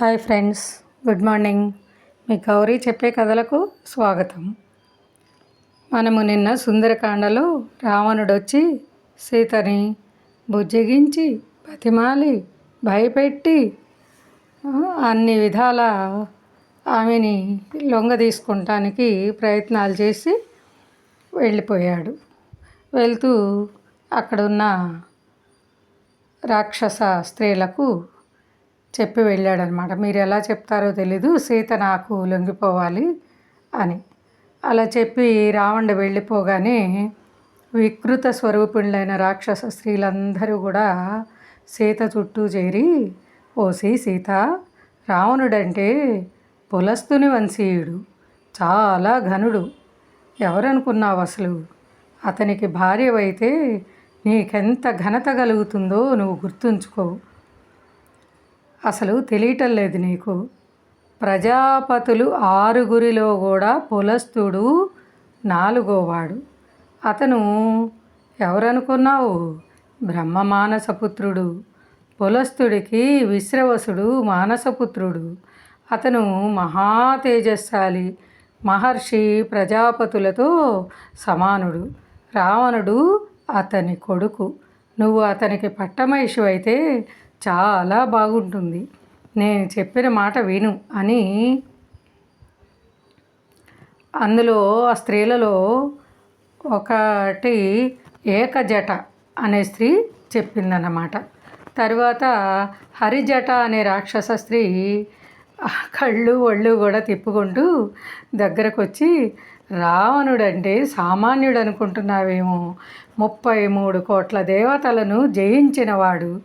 Hi friends good morning. మీ గౌరీ చెప్పే కథలకు స్వాగతం. మనము నిన్న సుందరకాండలో రావణుడు వచ్చి సీతని బుజ్జగించి బతిమాలి భయపెట్టి అన్ని విధాల ఆమెని లొంగ తీసుకుంటానికి ప్రయత్నాలు చేసి వెళ్ళిపోయాడు. వెళ్తూ అక్కడున్న రాక్షస స్త్రీలకు చెప్పి వెళ్ళాడనమాట. మీరు ఎలా చెప్తారో తెలీదు. సీత నాకు లొంగిపోవాలి అని. అలా చెప్పి రావణుడు వెళ్ళిపోగానే వికృత స్వరూపిణులైన రాక్షస స్త్రీలందరూ కూడా సీత చుట్టూ చేరి ఓసి సీత రావణుడంటే పులస్తుని వంశీయుడు చాలా ఘనుడు. ఎవరనుకున్నావు అసలు? అతనికి భార్యవైతే నీకెంత ఘనత కలుగుతుందో నువ్వు గుర్తుంచుకో. అసలు తెలియటం లేదు నీకు. ప్రజాపతులు ఆరుగురిలో కూడా పులస్తుడు నాలుగోవాడు. అతను ఎవరనుకున్నావు? బ్రహ్మ మానసపుత్రుడు. పులస్తుడికి విశ్రవసుడు మానసపుత్రుడు. అతను మహా తేజస్శాలి మహర్షి ప్రజాపతులతో సమానుడు. రావణుడు అతని కొడుకు. నువ్వు అతనికి పట్టమహిషి అయితే చాలా బాగుంటుంది. నేను చెప్పిన మాట విను అని అందులో ఆ స్త్రీలలో ఒకటి ఏకజట అనే స్త్రీ చెప్పిందన్నమాట. తర్వాత హరిజట అనే రాక్షస స్త్రీ కళ్ళు ఒళ్ళు కూడా తిప్పుకుంటూ దగ్గరకు వచ్చి రావణుడంటే సామాన్యుడు అనుకుంటున్నావేమో. ముప్పై మూడు కోట్ల దేవతలను జయించినవాడు.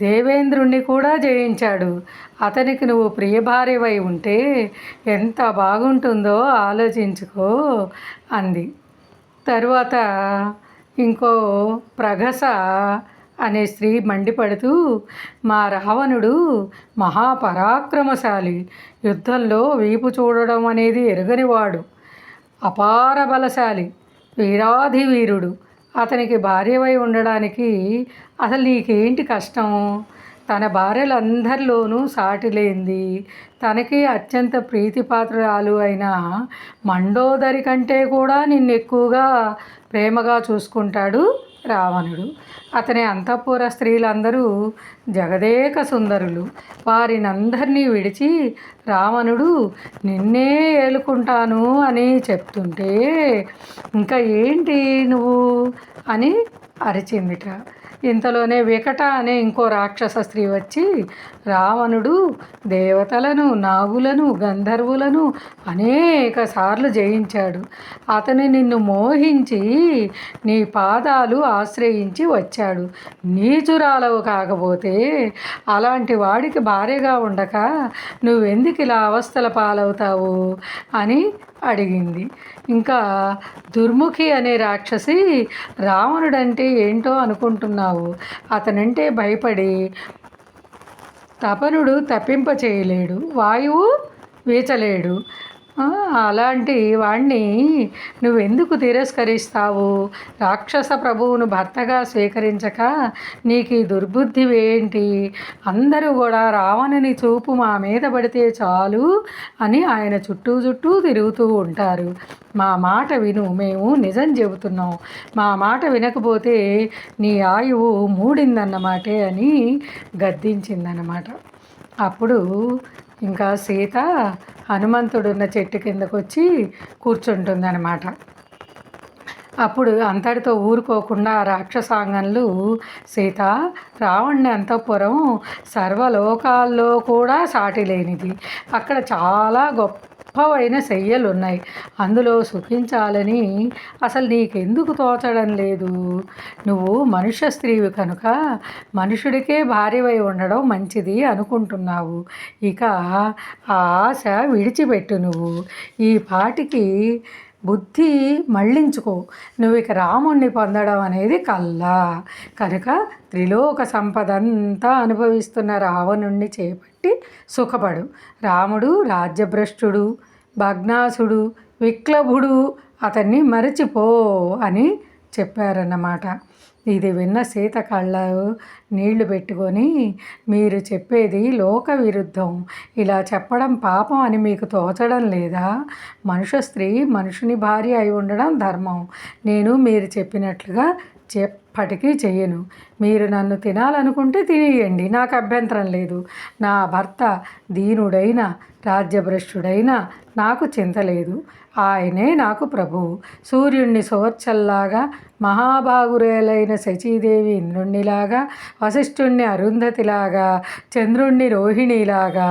దేవేంద్రుణ్ణి కూడా జయించాడు. అతనికి నువ్వు ప్రియభార్యవై ఉంటే ఎంత బాగుంటుందో ఆలోచించుకో అంది. తరువాత ఇంకో ప్రగస అనే స్త్రీ మండిపడుతూ మా రావణుడు మహాపరాక్రమశాలి. యుద్ధంలో వీపు చూడడం అనేది ఎరుగనివాడు. అపార బలశాలి. వీరాధి వీరుడు. అతనికి భార్యవై ఉండడానికి అసలు నీకేంటి కష్టం? తన భార్యలందరిలోనూ సాటి లేనిది తనకి అత్యంత ప్రీతిపాత్రురాలు అయిన మండోదరి కంటే కూడా నిన్ను ఎక్కువగా ప్రేమగా చూసుకుంటాడు రావణుడు. అతని అంతఃపుర స్త్రీలందరూ జగదేక సుందరులు. వారినందరినీ విడిచి రావణుడు నిన్నే ఏలుకుంటాను అని చెప్తుంటే ఇంకా ఏంటి నువ్వు? అని అరిచిందిట. ఇంతలోనే వికట అనే ఇంకో రాక్షస స్త్రీ వచ్చి రావణుడు దేవతలను నాగులను గంధర్వులను అనేక సార్లు జయించాడు. అతను నిన్ను మోహించి నీ పాదాలు ఆశ్రయించి వచ్చాడు. నీచురాలవు కాకపోతే అలాంటి వాడికి భార్యగా ఉండక నువ్వెందుకు ఇలా అవస్థల పాలవుతావు? అని అడిగింది. ఇంకా దుర్ముఖి అనే రాక్షసి రావణుడంటే ఏంటో అనుకుంటున్నావు? అతనంటే భయపడి తపనుడు తప్పింప చేయలేడు వాయువు వీచలేడు. అలాంటి వాణ్ణి నువ్వెందుకు తిరస్కరిస్తావు? రాక్షస ప్రభువును భర్తగా స్వీకరించక నీకు ఈ దుర్బుద్ధి ఏంటి? అందరూ కూడా రావణుని చూపు మా మీద పడితే చాలు అని ఆయన చుట్టూ చుట్టూ తిరుగుతూ ఉంటారు. మా మాట విను మేము నిజం చెబుతున్నాం. మా మాట వినకపోతే నీ ఆయువు మూడిందన్నమాటే అని గద్దించిందన్నమాట. అప్పుడు ఇంకా సీత హనుమంతుడున్న చెట్టు కిందకు వచ్చి కూర్చుంటుందన్నమాట. అప్పుడు అంతటితో ఊరుకోకుండా రాక్షసాంగన్లు సీత రావణ్ణి అంతఃపురం సర్వలోకాల్లో కూడా సాటి లేనిది అక్కడ చాలా గొప్ప గొప్పవైన శయ్యలు ఉన్నాయి అందులో సుఖించాలని అసలు నీకెందుకు తోచడం లేదు? నువ్వు మనుష్య స్త్రీవి కనుక మనుషుడికే భార్యవై ఉండడం మంచిది అనుకుంటున్నావు. ఇక ఆ ఆశ విడిచిపెట్టు నువ్వు. ఈ పాటికి బుద్ధి మళ్ళించుకో నువ్వు ఇక రాముణ్ణి పొందడం అనేది కల్లా. కనుక త్రిలోక సంపద అంతా అనుభవిస్తున్న రావణుణ్ణి చేపట్టి సుఖపడు. రాముడు రాజ్యభ్రష్టుడు భగ్నాసుడు విక్లభుడు అతన్ని మరచిపో అని చెప్పారన్నమాట. ఇది విన్న సీత కళ్ళ నీళ్ళు పెట్టుకొని మీరు చెప్పేది లోక విరుద్ధం. ఇలా చెప్పడం పాపం అని మీకు తోచడం లేదా? మనుష్య స్త్రీ మనుషుని భార్య అయి ఉండడం ధర్మం. నేను మీరు చెప్పినట్లుగా చెప్ ఎప్పటికీ చెయ్యను. మీరు నన్ను తినాలనుకుంటే తినేయండి. నాకు అభ్యంతరం లేదు. నా భర్త దీనుడైన రాజ్యభ్రష్టుడైన నాకు చింతలేదు ఆయనే నాకు ప్రభువు. సూర్యుణ్ణి సువర్చల్లాగా మహాభాగురేలైన శచీదేవి ఇంద్రుణ్ణిలాగా వశిష్ఠుణ్ణి అరుంధతిలాగా చంద్రుణ్ణి రోహిణిలాగా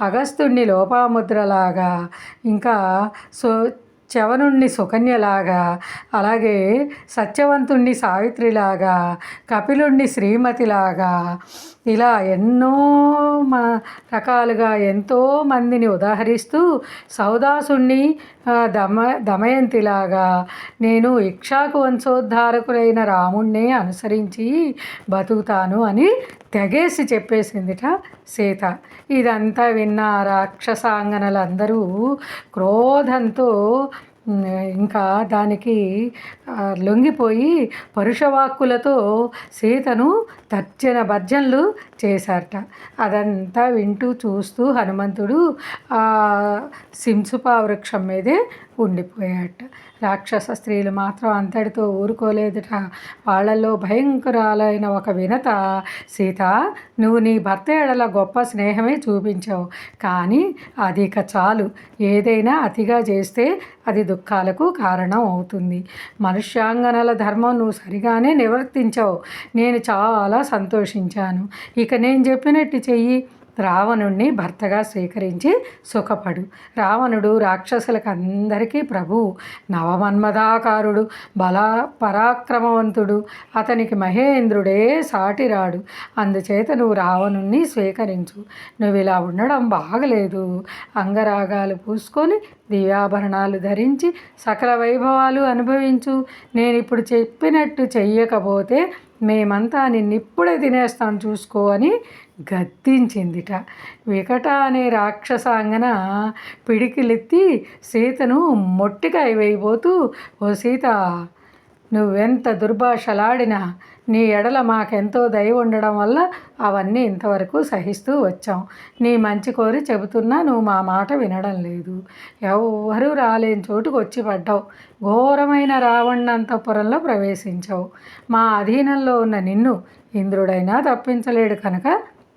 అగస్తుణ్ణి లోపాముద్రలాగా ఇంకా సో చవనుణ్ణి సుకన్యలాగా అలాగే సత్యవంతుణ్ణి సావిత్రిలాగా కపిలుణ్ణి శ్రీమతిలాగా ఇలా ఎన్నో మా రకాలుగా ఎంతో మందిని ఉదాహరిస్తూ సౌదాసుణ్ణి దమ దమయంతిలాగా నేను ఇక్షాకు వంశోద్ధారకులైన రాముణ్ణే అనుసరించి బతుకుతాను అని తెగేసి చెప్పేసిందిట సీత. ఇదంతా విన్న రాక్షసాంగనలందరూ క్రోధంతో ఇంకా దానికి లొంగిపోయి పరుషవాక్కులతో సీతను తర్జన భర్జనలు చేశారట. అదంతా వింటూ చూస్తూ హనుమంతుడు సింసుపా వృక్షం మీదే ఉండిపోయాట రాక్షస స్త్రీలు మాత్రం అంతటితో ఊరుకోలేదుట వాళ్ళల్లో భయంకరాలైన ఒక వినత సీత నువ్వు నీ భర్త ఎడల గొప్ప స్నేహమే చూపించావు. కానీ అది ఇక చాలు. ఏదైనా అతిగా చేస్తే అది దుఃఖాలకు కారణం అవుతుంది. మనుష్యాంగనల ధర్మం నువ్వు సరిగానే నివర్తించావు. నేను చాలా సంతోషించాను. ఇక నేను చెప్పినట్టు చెయ్యి. రావణుణ్ణి భర్తగా స్వీకరించి సుఖపడు. రావణుడు రాక్షసులకు అందరికీ ప్రభు. నవమన్మదాకారుడు బల పరాక్రమవంతుడు అతనికి మహేంద్రుడే సాటిరాడు. అందుచేత నువ్వు రావణుణ్ణి స్వీకరించు. నువ్వు ఇలా ఉండడం బాగలేదు. అంగరాగాలు పూసుకొని దివ్యాభరణాలు ధరించి సకల వైభవాలు అనుభవించు. నేను ఇప్పుడు చెప్పినట్టు చెయ్యకపోతే మేమంతా నిన్నిప్పుడే తినేస్తాను చూసుకో అని గద్దించిందిట. వికట అనే రాక్షసాంగన పిడికిలెత్తి సీతను మొట్టికాయ వేయబోతూ ఓ సీత నువ్వెంత దుర్భాషలాడినా నీ ఎడల మాకెంతో దయ ఉండడం వల్ల అవన్నీ ఇంతవరకు సహిస్తూ వచ్చాం. నీ మంచి కోరి చెబుతున్నా నువ్వు మా మాట వినడం లేదు. ఎవరూ రాలేని చోటుకు వచ్చి పడ్డావు. ఘోరమైన రావణంతపురంలో ప్రవేశించావు. మా అధీనంలో ఉన్న నిన్ను ఇంద్రుడైనా తప్పించలేడు కనుక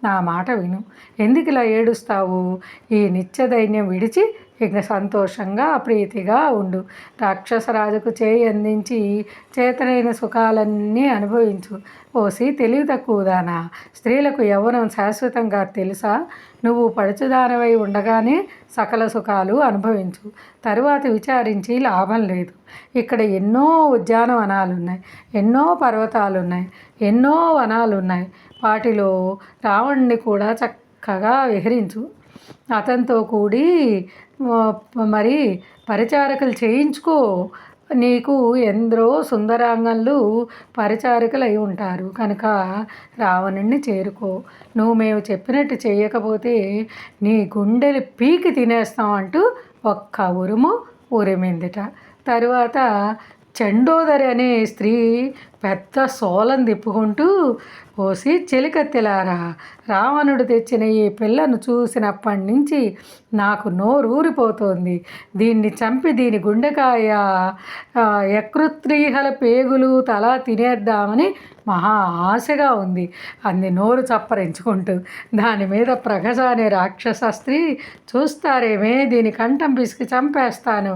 నా మాట విను. ఎందుకు ఇలా ఏడుస్తావు? ఈ నిత్యదైన్యం విడిచి ఇక సంతోషంగా ప్రీతిగా ఉండు. రాక్షసరాజుకు చేయి అందించి చేతనైన సుఖాలన్నీ అనుభవించు. ఓసి తెలివి తక్కువదానా స్త్రీలకు యవ్వనం శాశ్వతంగా తెలుసా? నువ్వు పడుచుదానవై ఉండగానే సకల సుఖాలు అనుభవించు. తరువాత విచారించి లాభం లేదు. ఇక్కడ ఎన్నో ఉద్యానవనాలు ఉన్నాయి ఎన్నో పర్వతాలు ఉన్నాయి ఎన్నో వనాలు ఉన్నాయి వాటిలో రావణ్ణి కూడా చక్కగా విహరించు. అతనితో కూడి మరి పరిచారకులు చేయించుకో. నీకు ఎందరో సుందరాంగంలు పరిచారికలు అయి ఉంటారు. కనుక రావణుణ్ణి చేరుకో. నువ్వు మేము చెప్పినట్టు చేయకపోతే నీ గుండెలు పీకి తినేస్తాం అంటూ ఒక్క ఉరుము ఉరిమిందిట తరువాత చండోదరి అనే స్త్రీ పెద్ద సోలం తిప్పుకుంటూ పోసి చెలికత్తెలారా. రావణుడు తెచ్చిన ఈ పిల్లను చూసినప్పటి నుంచి నాకు నోరూరిపోతోంది దీన్ని చంపి దీని గుండెకాయ యకృత్రీహల పేగులు తల తినేద్దామని మహా ఆశగా ఉంది. అంది నోరు చప్పరించుకుంటూ. దాని మీద ప్రగజ అనే రాక్షస స్త్రీ చూస్తారేమే దీని కంఠం పిసికి చంపేస్తాను.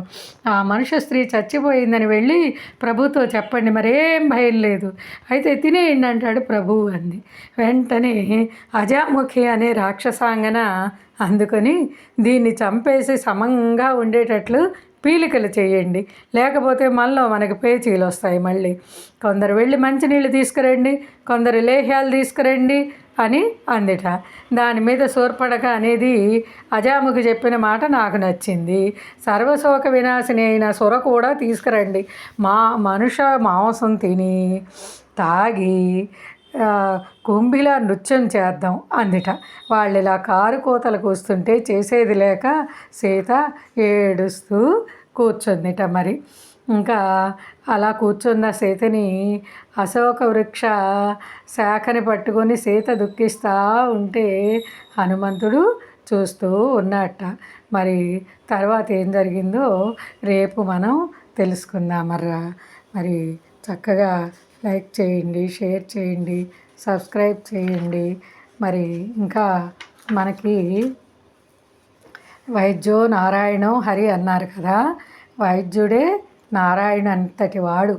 ఆ మనుష్య స్త్రీ చచ్చిపోయిందని వెళ్ళి ప్రభుతో చెప్పండి మరేం భయం? లేదు. అయితే తినేయండి అంటాడు ప్రభువు అంది. వెంటనే అజాముఖి అనే రాక్షసాంగన అందుకొని దీన్ని చంపేసి సమంగా ఉండేటట్లు పీలికలు చేయండి. లేకపోతే మనలో మనకు పేచీలు వస్తాయి మళ్ళీ. కొందరు వెళ్ళి మంచినీళ్ళు తీసుకురండి కొందరు లేహ్యాలు తీసుకురండి అని అందిట. దాని మీద సోర్పడక అనేది అజాముకి చెప్పిన మాట నాకు నచ్చింది. సర్వశోక వినాశిని అయిన సొర కూడా తీసుకురండి. మా మనుష మాంసం తిని తాగి కుంభిలా నృత్యం చేద్దాం అందిట. వాళ్ళు ఇలా కారు కోతలు కూస్తుంటే చేసేది లేక సీత ఏడుస్తూ కూర్చుందిట మరి. ఇంకా అలా కూర్చున్న సీతని అశోక వృక్ష శాఖని పట్టుకొని సీత దుఃఖిస్తూ ఉంటే హనుమంతుడు చూస్తూ ఉన్నట్ట మరి తర్వాత ఏం జరిగిందో రేపు మనం తెలుసుకుందాం మర్రా మరి చక్కగా లైక్ చేయండి షేర్ చేయండి సబ్స్క్రైబ్ చేయండి. మరి ఇంకా మనకి వైద్యో నారాయణో హరి అన్నారు కదా. వైద్యుడే నారాయణ అంతటి వాడు.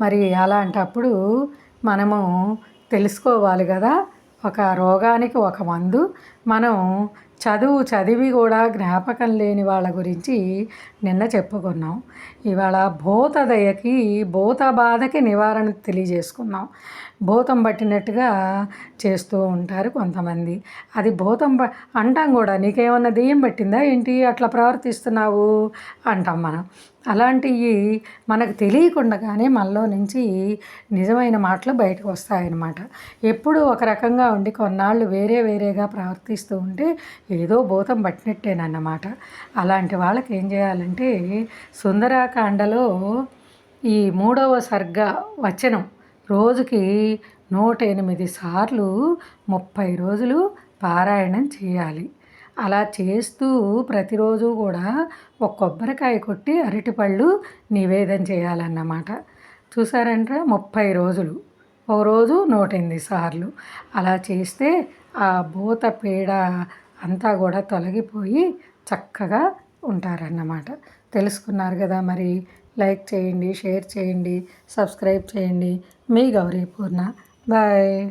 మరి అలాంటప్పుడు మనము తెలుసుకోవాలి కదా ఒక రోగానికి ఒక మందు. మనం చదువు చదివి కూడా జ్ఞాపకం లేని వాళ్ళ గురించి నిన్న చెప్పుకున్నాం. ఇవాళ భూతదయకి భూత బాధకి నివారణ తెలియజేసుకున్నాం. భూతం పట్టినట్టుగా చేస్తూ ఉంటారు కొంతమంది. అది భూతం ప అంటాం కూడా నీకేమన్నా దెయ్యం పట్టిందా ఏంటి? అట్లా ప్రవర్తిస్తున్నావు? అంటాం మనం. అలాంటివి మనకు తెలియకుండానే మనలో నుంచి నిజమైన మాటలు బయటకు వస్తాయన్నమాట. ఎప్పుడు ఒక రకంగా ఉండి కొన్నాళ్ళు వేరే వేరేగా ప్రవర్తిస్తూ ఉంటే ఏదో భూతం పట్టినట్టేనన్నమాట. అలాంటి వాళ్ళకి ఏం చేయాలంటే సుందరాకాండలో ఈ మూడవ సర్గ వచనం రోజుకి నూట ఎనిమిది సార్లు ముప్పై రోజులు పారాయణం చేయాలి. అలా చేస్తూ ప్రతిరోజు కూడా ఒక కొబ్బరికాయ కొట్టి అరటిపళ్ళు నివేదన చేయాలన్నమాట. చూసారంటే ముప్పై రోజులు. ఒక రోజు నూట ఎనిమిది సార్లు. అలా చేస్తే ఆ భూత పీడ అంతా కూడా తొలగిపోయి చక్కగా ఉంటారన్నమాట. తెలుసుకున్నారు కదా మరి. లైక్ చేయండి షేర్ చేయండి సబ్స్క్రైబ్ చేయండి. మీ గౌరీ పూర్ణ. బాయ్.